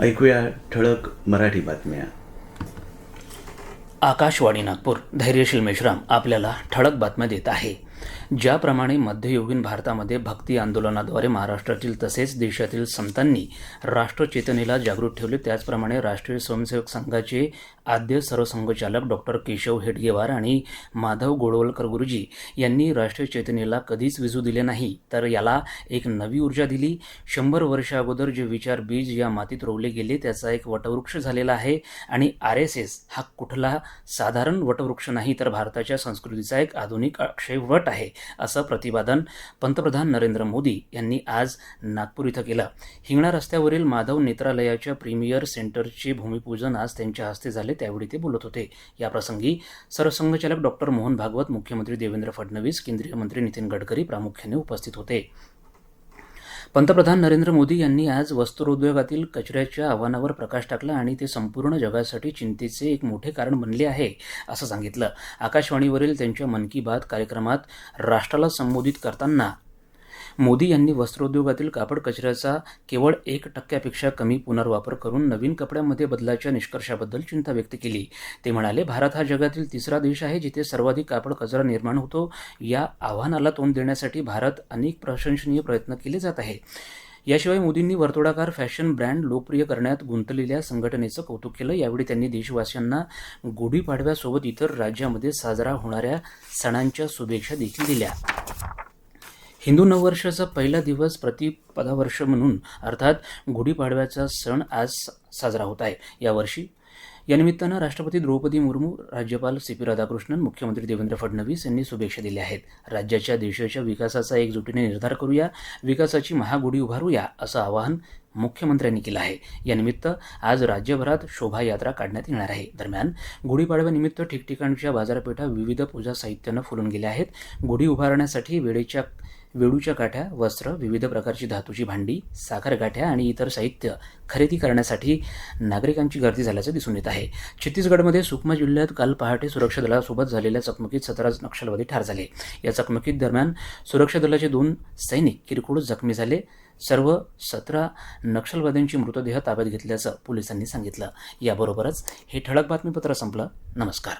ऐकूया ठळक मराठी बातम्या. आकाशवाणी नागपूर धैर्यशील मेश्राम आपल्याला ठळक बातम्या देत आहे. ज्याप्रमाणे मध्ययुगीन भारतामध्ये भक्ती आंदोलनाद्वारे महाराष्ट्रातील तसेच देशातील संतांनी राष्ट्रचेतनेला जागृत ठेवले त्याचप्रमाणे राष्ट्रीय स्वयंसेवक संघाचे आद्य सरसंघचालक डॉक्टर केशव हेडगेवार आणि माधव गोडवलकर गुरुजी यांनी राष्ट्रीय चेतनेला कधीच विजू दिले नाही. तर याला एक नवी ऊर्जा दिली. शंभर वर्ष अगोदर जे विचार बीज या मातीत रोवले गेले त्याचा एक वटवृक्ष झालेला आहे आणि आर एस एस हा कुठला साधारण वटवृक्ष नाही तर भारताच्या संस्कृतीचा एक आधुनिक अक्षय वट आहे. असं प्रतिपादन पंतप्रधान नरेंद्र मोदी यांनी आज नागपूर इथं केलं. हिंगणा रस्त्यावरील माधव नेत्रालयाच्या प्रीमियर सेंटरचे भूमिपूजन आज त्यांच्या हस्ते झाले त्यावेळी ते बोलत होते. याप्रसंगी सरसंघचालक डॉक्टर मोहन भागवत मुख्यमंत्री देवेंद्र फडणवीस केंद्रीय मंत्री नितीन गडकरी प्रामुख्याने उपस्थित होते. पंतप्रधान नरेंद्र मोदी यांनी आज वस्त्रोद्योगातील कचऱ्याच्या आव्हानावर प्रकाश टाकला आणि ते संपूर्ण जगासाठी चिंतेचे एक मोठे कारण बनले आहे असं सांगितलं. आकाशवाणीवरील त्यांच्या मन की बात कार्यक्रमात राष्ट्राला संबोधित करताना मोदी यांनी वस्त्रोद्योगातील कापड कचऱ्याचा केवळ एक टक्क्यापेक्षा कमी पुनर्वापर करून नवीन कपड्यांमध्ये बदलाच्या निष्कर्षाबद्दल चिंता व्यक्त केली. ते म्हणाले भारत हा जगातील तिसरा देश आहे जिथे सर्वाधिक कापड कचरा निर्माण होतो. या आव्हानाला तोंड देण्यासाठी भारत अनेक प्रशंसनीय प्रयत्न केले जात आहे याशिवाय मोदींनी वर्तुळाकार फॅशन ब्रँड लोकप्रिय करण्यात गुंतलेल्या संघटनेचं कौतुक केलं. यावेळी त्यांनी देशवासियांना गुढीपाडव्यासोबत इतर राज्यामध्ये साजरा होणाऱ्या सणांच्या शुभेच्छा देखील दिल्या. हिंदू नववर्षाचा पहिला दिवस प्रतिपदावर्ष म्हणून अर्थात गुढीपाडव्याचा सण आज साजरा होत आहे. यावर्षी या निमित्तानं राष्ट्रपती द्रौपदी मुर्मू राज्यपाल सी पी राधाकृष्णन मुख्यमंत्री देवेंद्र फडणवीस यांनी शुभेच्छा दिल्या आहेत. राज्याच्या देशाच्या विकासाचा एकजुटीने निर्धार करूया विकासाची महागुढी उभारूया असं आवाहन मुख्यमंत्र्यांनी केलं आहे. यानिमित्त आज राज्यभरात शोभायात्रा काढण्यात येणार आहे. दरम्यान गुढीपाडव्यानिमित्त ठिकठिकाणच्या बाजारपेठा विविध पूजा साहित्यानं फुलून गेल्या आहेत. गुढी उभारण्यासाठी वेळेच्या वेळूच्या काठ्या वस्त्र विविध प्रकारची धातूची भांडी साखर गाठ्या आणि इतर साहित्य खरेदी करण्यासाठी नागरिकांची गर्दी झाल्याचं दिसून येत आहे. छत्तीसगडमध्ये सुकमा जिल्ह्यात काल पहाटे सुरक्षा दलासोबत झालेल्या चकमकीत सतरा नक्षलवादी ठार झाले. या चकमकीत दरम्यान सुरक्षा दलाचे दोन सैनिक किरकोळ जखमी झाले. सर्व सतरा नक्षलवाद्यांची मृतदेह ताब्यात घेतल्याचं पोलिसांनी सांगितलं. याबरोबरच हे ठळक बातमीपत्र संपलं. नमस्कार.